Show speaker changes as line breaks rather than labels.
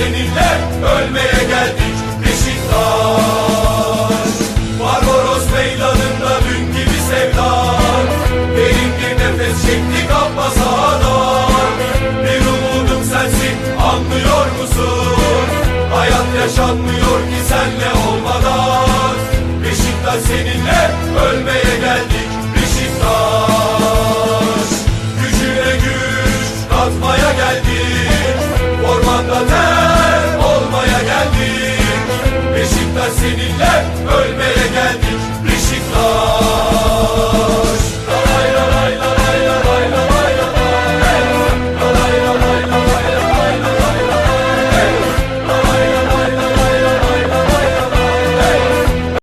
ölmeye geldik Beşiktaş. Barbaros meydanında dün gibi sevdan Derin bir nefes çektik abla sahadan Bir umudum sensin anlıyor musun? Hayat yaşanmıyor ki senle olmadan. Beşiktaş seninle ölmeye geldik Beşiktaş. Gücüne güç katmaya geldik. Ormanda ter seninle ölmeye